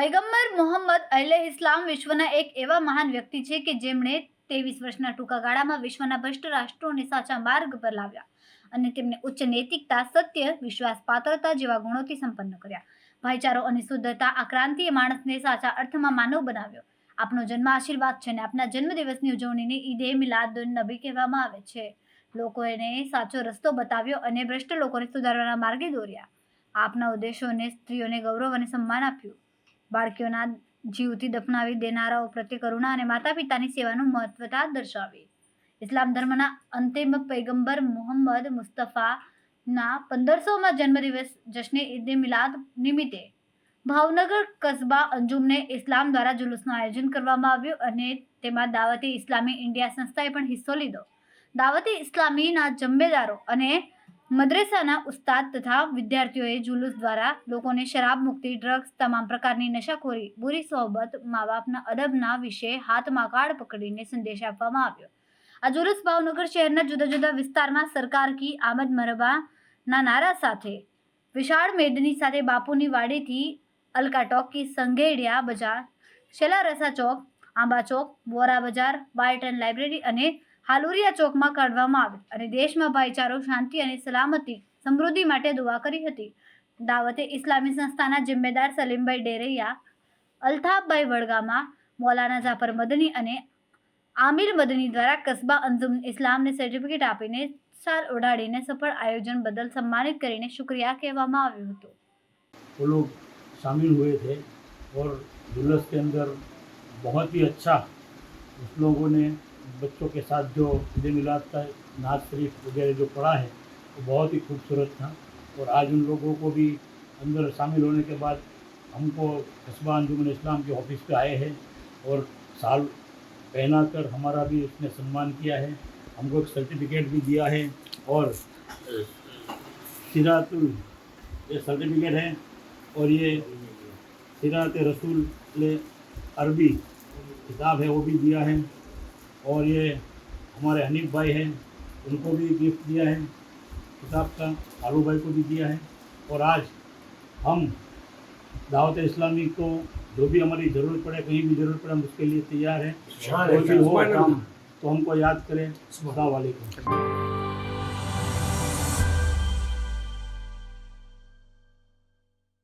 પૈગંબર મોહમ્મદ અલે ઇસ્લામ વિશ્વના એક એવા મહાન વ્યક્તિ છે કે જેમણે ત્રેવીસ વર્ષના ટૂંકા ગાળામાં વિશ્વના ભ્રષ્ટ રાષ્ટ્રોને સાચા માર્ગ પર લાવ્યા અને તેમને ઉચ્ચ નૈતિકતા, સત્ય, વિશ્વાસ, પાત્રતા જેવા ગુણોથી સંપન્ન કર્યા. ભાઈચારો અને શુદ્ધતા આ ક્રાંતિએ માણસને સાચા અર્થમાં માનવ બનાવ્યો. આપનો જન્મ આશીર્વાદ છે અને આપના જન્મદિવસની ઉજવણીને ઈદે મિલાદ નબી કહેવામાં આવે છે. લોકોને સાચો રસ્તો બતાવ્યો અને ભ્રષ્ટ લોકોને સુધારવાના માર્ગે દોર્યા. આપના ઉદ્દેશોને, સ્ત્રીઓને ગૌરવ અને સન્માન આપ્યું. બાળકીઓના જીવથી દફનાવી દેનારાઓ પ્રત્યે કરુણા અને માતા પિતાની સેવાનું મહત્વતા દર્શાવી. ઇસ્લામ ધર્મના અંતિમ પૈગંબર મોહમ્મદ મુસ્તફાના પંદરસોમાં જન્મદિવસ જશ્ને ઈદ મિલાદ નિમિત્તે ભાવનગર કસ્બા અંજુમને ઇસ્લામ દ્વારા જુલુસનું આયોજન કરવામાં આવ્યું અને તેમાં દાવતી ઇસ્લામી ઇન્ડિયા સંસ્થાએ પણ હિસ્સો લીધો. દાવતી ઇસ્લામીના જંબેદારો અને મદ્રેસાના ઉસ્તાદ તથા વિદ્યાર્થીઓએ જુલુસ દ્વારા લોકોને શરાબ મુક્તિ, ડ્રગ્સ તમામ પ્રકારની નશાખોરી, બુરી સોહબત મા બાપના અદબના વિશે હાથમાં કાર્ડ પકડીને સંદેશ આપવામાં આવ્યો. આ જુલુસ ભાવનગર શહેરના જુદા જુદા વિસ્તારમાં સરકાર કી આમદ મરબાના નારા સાથે વિશાળ મેદની સાથે બાપુની વાડીથી અલકા ટોકી સંઘેડિયા બજાર, શેલા રસા ચોક, આંબા ચોક, બોરા બજાર, બાયટન લાઇબ્રેરી અને હાલુરિયા ચોકમાં કાઢવામાં આવી અને દેશમાં ભાઈચારો શાંતિ અને સલામતી સમૃદ્ધિ માટે દુઆ કરી હતી દાવતે ઇસ્લામી સંસ્થાના જિમ્મેદાર સલીમભાઈ ડેરૈયા અલ્તાફભાઈ વડગામા મૌલાના જાફર મદની અને આમિર મદની દ્વારા કસ્બા અંજુમ ઇસ્લામને સર્ટિફિકેટ આપીને સાલ ઓઢાડીને સફળ આયોજન બદલ સન્માનિત કરીને શુક્રિયા કહેવામાં આવ્યું હતું वो लोग शामिल हुए थे और जुलूस के अंदर बहुत ही अच्छा उस लोगों ने बच्चों के साथ जो मिलाद का नाज शरीफ वगैरह जो पढ़ा है, वो बहुत ही खूबसूरत था। और आज उन लोगों को भी अंदर शामिल होने के बाद हमको कस्बा अंजुमन इस्लाम के ऑफ़िस पे आए हैं और साल पहना कर हमारा भी उसने सम्मान किया है। हमको एक सर्टिफिकेट भी दिया है और, सिरातुल, ये सर्टिफिकेट है और ये सिरात रसूल अरबी किताब है, वो भी दिया है। और ये हमारे हनीफ भाई हैं उनको भी गिफ्ट दिया है किताब का आलू भाई को भी दिया है। और आज हम दावत इस्लामी को जो भी हमारी ज़रूरत पड़े कहीं भी ज़रूरत पड़े हम उसके लिए तैयार हैं। कोई भी हो काम तो हमको याद करें। अस्सलाम वालेकुम